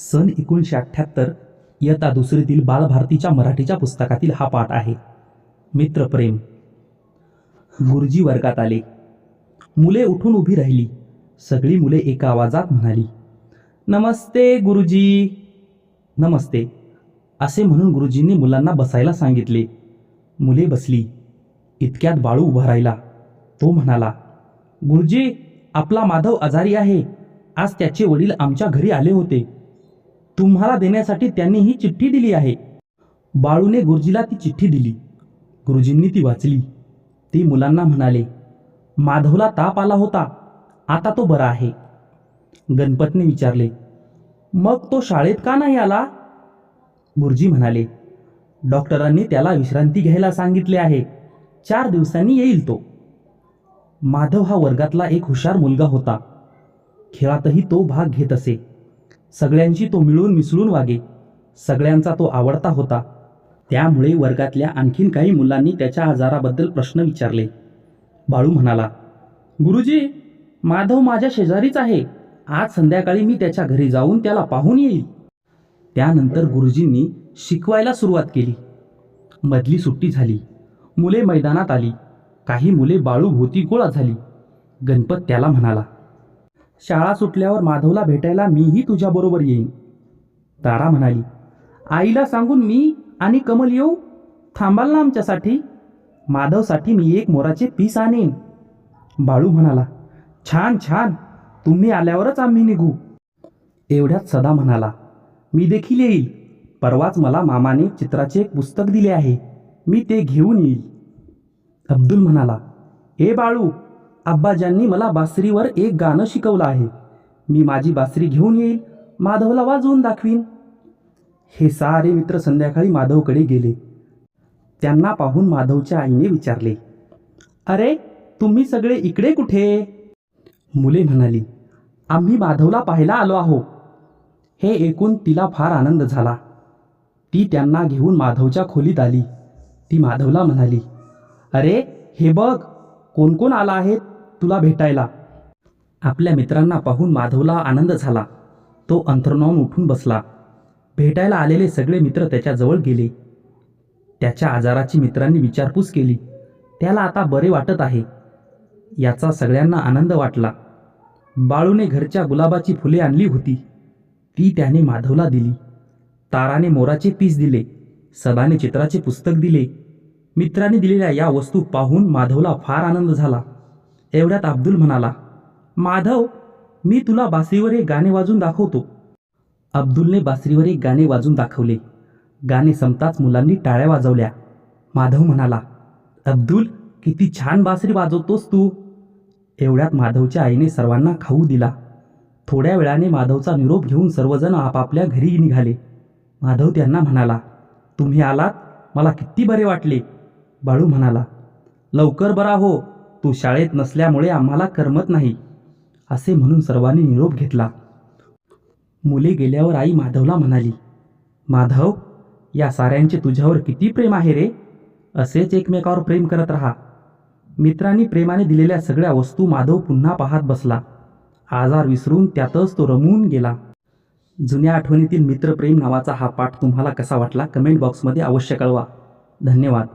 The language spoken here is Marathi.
सन एकोणीसशे अठ्ठ्याहत्तर इयत्ता दुसरीतील बालभारतीच्या मराठीच्या पुस्तकातील हा पाठ आहे. मित्रप्रेम गुरुजी वर्गात आले. मुले उठून उभी राहिली. सगळी मुले एका आवाजात म्हणाली नमस्ते गुरुजी. नमस्ते. असे म्हणून गुरुजींनी मुलांना बसायला सांगितले. मुले बसली. इतक्यात बाळू उभा राहिला. तो म्हणाला गुरुजी आपला माधव आजारी आहे. आज त्याचे वडील आमच्या घरी आले होते. तुम्हाला देण्यासाठी त्यांनी ही चिठ्ठी दिली आहे. बाळूने गुरुजीला ती चिठ्ठी दिली. गुरुजींनी ती वाचली. ती मुलांना म्हणाले माधवला ताप आला होता. आता तो बरा आहे. गणपतने विचारले मग तो शाळेत का नाही आला? गुरुजी म्हणाले डॉक्टरांनी त्याला विश्रांती घ्यायला सांगितले आहे. चार दिवसांनी येईल तो. माधव हा वर्गातला एक हुशार मुलगा होता. खेळातही तो भाग घेत असे. सगळ्यांशी तो मिळून मिसळून वागे. सगळ्यांचा तो आवडता होता. त्यामुळे वर्गातल्या आणखीन काही मुलांनी त्याच्या आजाराबद्दल प्रश्न विचारले. बाळू म्हणाला गुरुजी माधव माझ्या शेजारीच आहे. आज संध्याकाळी मी त्याच्या घरी जाऊन त्याला पाहून येईल. त्यानंतर गुरुजींनी शिकवायला सुरुवात केली. मधली सुट्टी झाली. मुले मैदानात आली. काही मुले बाळू भोवती गोळा झाली. गणपत त्याला म्हणाला शाळा सुटल्यावर माधवला भेटायला मीही तुझ्याबरोबर येईन. तारा म्हणाली आईला सांगून मी आणि कमल येऊ? थांबाल ना आमच्यासाठी? माधवसाठी मी एक मोराचे पीस आणेन. बाळू म्हणाला छान छान. तुम्ही आल्यावरच आम्ही निघू. एवढ्यात सदा म्हणाला मी देखील येईल. परवाच मला मामाने चित्राचे एक पुस्तक दिले आहे. मी ते घेऊन येईल. अब्दुल म्हणाला हे बाळू आब्बाजांनी मला बासरीवर एक गाणं शिकवलं आहे. मी माझी बासरी घेऊन येईल माधवला वाजवून दाखवीन. हे सारे मित्र संध्याकाळी माधवकडे गेले. त्यांना पाहून माधवच्या आईने विचारले अरे तुम्ही सगळे इकडे कुठे? मुले म्हणाली आम्ही माधवला पाहायला आलो आहो. हे ऐकून तिला फार आनंद झाला. ती त्यांना घेऊन माधवच्या खोलीत आली. ती माधवला म्हणाली अरे हे बघ कोण कोण आला आहेत तुला भेटायला. आपल्या मित्रांना पाहून माधवला आनंद झाला. तो अंथरणावून उठून बसला. भेटायला आलेले सगळे मित्र त्याच्याजवळ गेले. त्याच्या आजाराची मित्रांनी विचारपूस केली. त्याला आता बरे वाटत आहे. याचा सगळ्यांना आनंद वाटला. बाळूने घरच्या गुलाबाची फुले आणली होती. ती त्याने माधवला दिली. ताराने मोराचे पीस दिले. सदाने चित्राचे पुस्तक दिले. मित्रांनी दिलेल्या या वस्तू पाहून माधवला फार आनंद झाला. एवढ्यात अब्दुल म्हणाला माधव मी तुला बासरीवर एक गाणे वाजून दाखवतो. अब्दुलने बासरीवर एक गाणे वाजून दाखवले. गाणे संपताच मुलांनी टाळ्या वाजवल्या. माधव म्हणाला अब्दुल किती छान बासरी वाजवतोस तू. एवढ्यात माधवच्या आईने सर्वांना खाऊ दिला. थोड्या वेळाने माधवचा निरोप घेऊन सर्वजण आपापल्या घरी निघाले. माधव त्यांना म्हणाला तुम्ही आलात? मला किती बरे वाटले. बाळू म्हणाला लवकर बरा हो. तू शाळेत नसल्यामुळे आम्हाला करमत नाही असे म्हणून सर्वांनी निरोप घेतला. मुले गेल्यावर आई माधवला म्हणाली माधव या साऱ्यांचे तुझ्यावर किती प्रेम आहे रे? असेच एकमेकावर प्रेम करत राहा. मित्रांनी प्रेमाने दिलेल्या सगळ्या वस्तू माधव पुन्हा पाहत बसला. आजार विसरून त्यातच तो रमून गेला. जुन्या आठवणीतील मित्रप्रेम नावाचा हा पाठ तुम्हाला कसा वाटला? कमेंट बॉक्समध्ये अवश्य कळवा. धन्यवाद.